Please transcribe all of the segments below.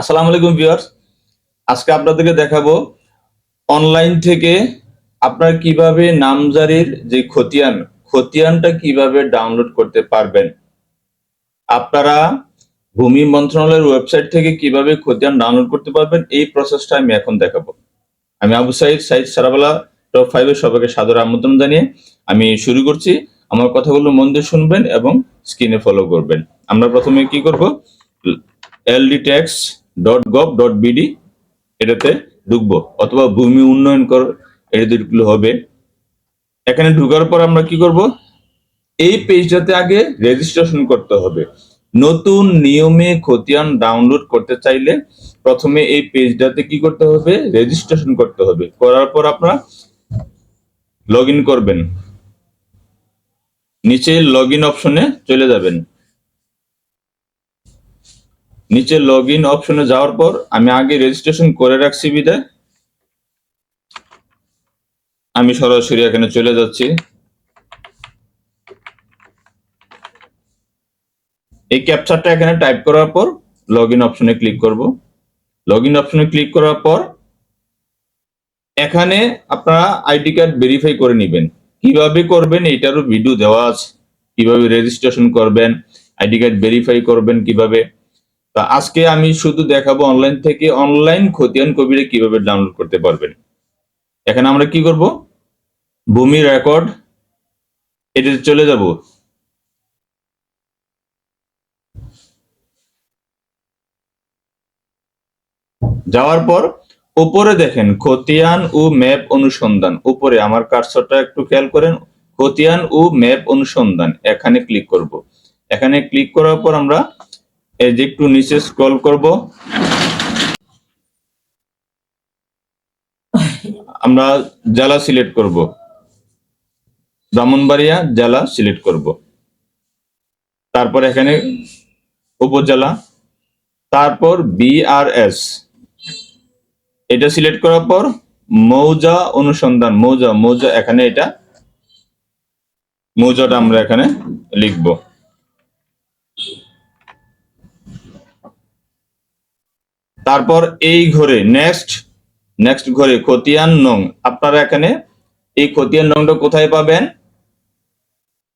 আসসালামু আলাইকুম ভিউয়ার্স। আজকে আপনাদেরকে দেখাবো অনলাইন থেকে আপনারা কীভাবে নামজারির যে খতিয়ান, খতিয়ানটা কীভাবে ডাউনলোড করতে পারবেন। আপনারা ভূমি মন্ত্রণালয়ের ওয়েবসাইট থেকে কীভাবে খতিয়ান ডাউনলোড করতে পারবেন, এই প্রসেসটা আমি এখন দেখাবো। আমি আবু সাইদ সাইদ সারাবালা টপ ফাইভের সবাইকে সাদর আমন্ত্রণ জানিয়ে আমি শুরু করছি। আমার কথাগুলো মন দিয়ে শুনবেন এবং স্ক্রিনে ফলো করবেন। আমরা প্রথমে কি করব? L D tax dot gov dot B D এটাতে ঢুকবো। অথবা ভূমি উন্নয়ন কর, এটা ঢুকলে হবে। এখানে ঢুকার পর আমরা কি করব? এই পেজটাতে আগে রেজিস্ট্রেশন করতে হবে। নতুন নিয়মে খতিয়ান ডাউনলোড করতে চাইলে প্রথমে এই পেজটাতে কি করতে হবে? রেজিস্ট্রেশন করতে হবে। করার পর আপনারা লগ করবেন। নিচে লগ অপশনে চলে যাবেন। নিচে লগ ইন অপশনে যাওয়ার পর আমি আগে রেজিস্ট্রেশন করে রাখছি বিদায়। আমি সরাসরি এখানে চলে যাচ্ছি। এই ক্যাপচারটা এখানে টাইপ করার পর লগ ইন অপশনে ক্লিক করব। লগ ইন অপশনে ক্লিক করার পর এখানে আপনারা আইডি কার্ড ভেরিফাই করে নেবেন। কীভাবে করবেন? এটারও ভিডিও দেওয়া আছে। কীভাবে রেজিস্ট্রেশন করবেন? আইডি কার্ড ভেরিফাই করবেন কীভাবে? আজকে আমি শুধু দেখাবো অনলাইন থেকে অনলাইন খতিয়ান কবিরে কীভাবে ডাউনলোড করতে পারবেন। এখানে আমরা কি করব? ভূমি রেকর্ড এটাতে চলে যাব। যাওয়ার পর উপরে দেখেন, খতিয়ান ও ম্যাপ অনুসন্ধান। উপরে আমার কার্সরটা একটু খেয়াল করেন, খতিয়ান ও ম্যাপ অনুসন্ধান। এখানে ক্লিক করব। এখানে ক্লিক করার পর আমরা এই যে একটু নিচে স্ক্রল করব। আমরা জেলা সিলেক্ট করব। ব্রাহ্মণবাড়িয়া জেলা সিলেক্ট করব। তারপর এখানে উপজেলা, তারপর বিআরএস এটা সিলেক্ট করার পর মৌজা অনুসন্ধান, মৌজা মৌজা এখানে এটা, মৌজাটা আমরা এখানে লিখব। তারপর এই ঘরে নেক্সট নেক্সট ঘরে খতিয়ান নং। আপনারা এখানে এই খতিয়ান নংটা কোথায় পাবেন?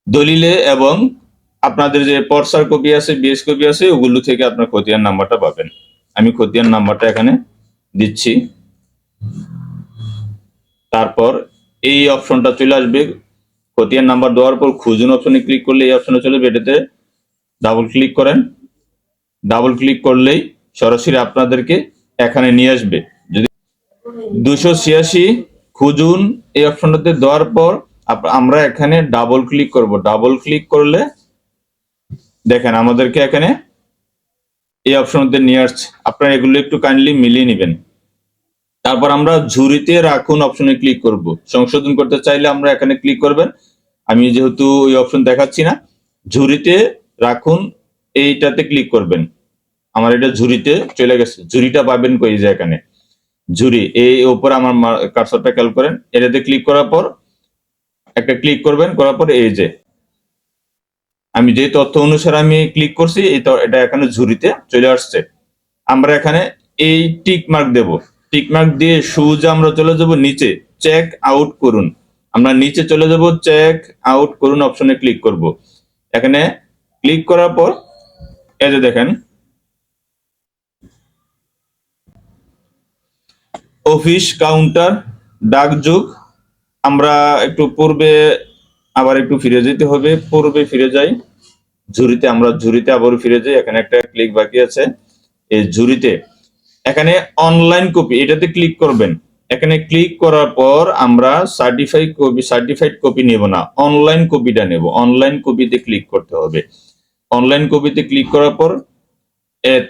দলিলে এবং আপনাদের যে পর্সার কপি আছে বিএস কপি আছে, ওগুলো থেকে আপনার খতিয়ান নাম্বারটা পাবেন। আমি খতিয়ান নাম্বারটা এখানে দিচ্ছি। তারপর এই অপশনটা চলে আসবে। খতিয়ান নাম্বার দেওয়ার পর খুঁজুন অপশনে ক্লিক করলে এই অপশনে চলে আসবে। এটাতে ডাবল ক্লিক করেন। ডাবল ক্লিক করলেই সরাসরি আপনাদেরকে এখানে নিয়ে আসবে। যদি দুশো ছিয়াশি খুঁজুন এই অপশনটাতে দেওয়ার পর আমরা এখানে ডাবল ক্লিক করব। ডাবল ক্লিক করলে দেখেন আমাদেরকে এখানে এই অপশনতে নিয়ে আসছে। আপনারা এগুলো একটু কাইন্ডলি মিলিয়ে নেবেন। তারপর আমরা ঝুড়িতে রাখুন অপশনে ক্লিক করব। সংশোধন করতে চাইলে আমরা এখানে ক্লিক করবেন। আমি যেহেতু ওই অপশন দেখাচ্ছি না। ঝুড়িতে রাখুন, এইটাতে ক্লিক করবেন। আমার এটা ঝুড়িতে চলে গেছে। ঝুড়িটা পাবেন কই এখানে? ঝুড়ি, এই উপরে আমার কার্সরটা খেয়াল করেন। এটাতে ক্লিক করার পর, একটা ক্লিক করবেন, করার পর এই যে। আমি যে তথ্য অনুসারে আমি ক্লিক করছি, এই এটা এখানে ঝুড়িতে চলে আসছে। আমরা এখানে এই টিক মার্ক দেব। টিক মার্ক দিয়ে সোজা আমরা চলে যাব নিচে। চেক আউট করুন। আমরা নিচে চলে যাব চেক আউট করুন অপশনে ক্লিক করব। এখানে ক্লিক করার পর, এই যে দেখেন অফিস কাউন্টার ডাকযোগ। আমরা একটু পূর্বে আবার একটু ফিরে যেতে হবে। পূর্বে ফিরে যাই। ঝুড়িতে আমরা ঝুড়িতে আবার ফিরে যাই। এখানে একটা ক্লিক বাকি আছে। এই ঝুড়িতে। এখানে অনলাইন কপি এটাতে ক্লিক করবেন। এখানে ক্লিক করার পর আমরা সার্টিফাইড কপি সার্টিফাইড কপি নেব না। অনলাইন কপিটা নেব। অনলাইন কপিতে ক্লিক করতে হবে। অনলাইন কপিতে ক্লিক করার পর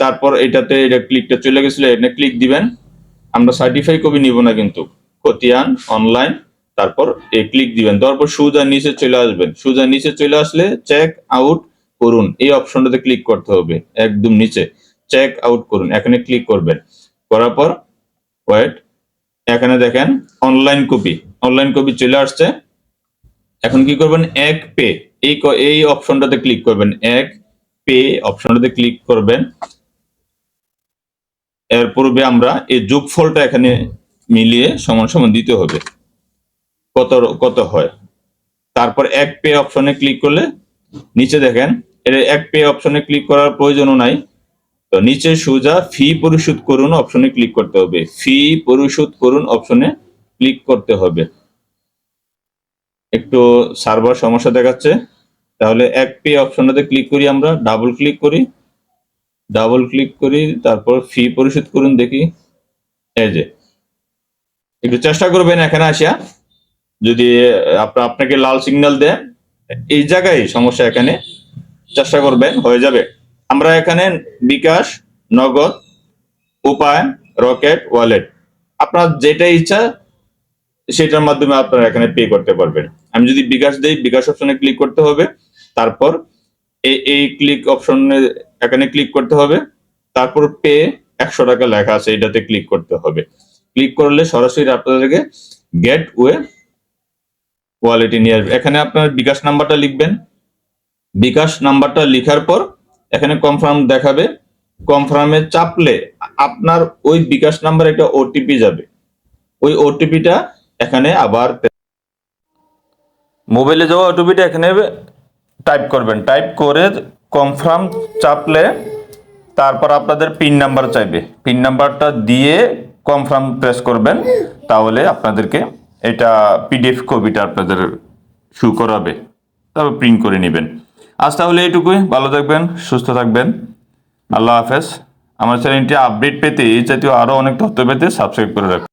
তারপর এটাতে, এটা ক্লিকটা চলে গেছিল, এখানে ক্লিক দিবেন। আমরা সার্টিফাই কপি নিব না কিন্তু। খতিয়ান অনলাইন তারপর এই ক্লিক দিবেন। তারপর সুজা নিচে চলে আসবেন। সুজা নিচে চলে আসলে চেক আউট করুন। এই অপশনটাতে ক্লিক করতে হবে, একদম নিচে। চেক আউট করুন, এখানে ক্লিক করবেন। করার পর ওয়েট এখানে দেখেন অনলাইন কপি অনলাইন কপি চলে আসছে। এখন কি করবেন? এক পে এই এই অপশনটাতে ক্লিক করবেন। এক পে অপশনটাতে ক্লিক করবেন। এর পূর্বে আমরা এই যোগফলটা এখানে মিলিয়ে সমান সমান দিতে হবে। কত কত হয়? তারপর এক পে অপশনে ক্লিক করলে নিচে দেখেন, এর এক পে অপশনে ক্লিক করার প্রয়োজনও নাই। তো নিচে সোজা ফি পরিশোধ করুন অপশনে ক্লিক করতে হবে। ফি পরিশোধ করুন অপশনে ক্লিক করতে হবে। একটু সার্ভার সমস্যা দেখাচ্ছে। তাহলে এক পে অপশনটাতে ক্লিক করি আমরা, ডাবল ক্লিক করি। ডাবল ক্লিক করি, তারপর ফি পরিশোধ করুন দেখি। এই যে, একটু চেষ্টা করবেন এখানে আসিয়া। যদি আপনার আপনাকে লাল সিগন্যাল দেয়, এই জায়গায় সমস্যা এখানে, চেষ্টা করবেন, হয়ে যাবে। আমরা এখানে বিকাশ, নগদ, উপায়, রকেট, ওয়ালেট, আপনার যেটা ইচ্ছা, সেটার মাধ্যমে আপনারা এখানে পে করতে পারবেন। আমি যদি বিকাশ দেই, বিকাশ অপশনে ক্লিক করতে হবে, তারপর এই ক্লিক অপশনে এখানে ক্লিক করতে হবে। তারপর পে একশো টাকা লেখা আছে, এটাতে ক্লিক করতে হবে। ক্লিক করলে সরাসরি আপনাদেরকে গেট ওয়ে ওয়ালেটে নিয়ে আসবে। এখানে আপনার বিকাশ নাম্বারটা লিখবেন। বিকাশ নাম্বারটা লেখার পর এখানে কনফার্ম দেখাবে। কনফার্মে চাপলে আপনার ওই বিকাশ নাম্বার একটা ওটিপি যাবে। ওই ওটিপিটা এখানে আবার মোবাইলে যাওয়া ওটিপিটা এখানে টাইপ করবেন। টাইপ করে কনফার্ম চাপলে তারপর আপনাদের পিন নাম্বার চাইবে। পিন নাম্বারটা দিয়ে কনফার্ম প্রেস করবেন, তাহলে আপনাদেরকে এটা পিডিএফ কপিটা আপনাদের শু করাবে। তারপর প্রিন্ট করে নেবেন। আজ তাহলে এইটুকুই। ভালো থাকবেন, সুস্থ থাকবেন। আল্লাহ হাফেজ। আমার চ্যানেলটি আপডেট পেতে এই জাতীয় আরও অনেক তথ্য পেতে সাবস্ক্রাইব করে রাখুন।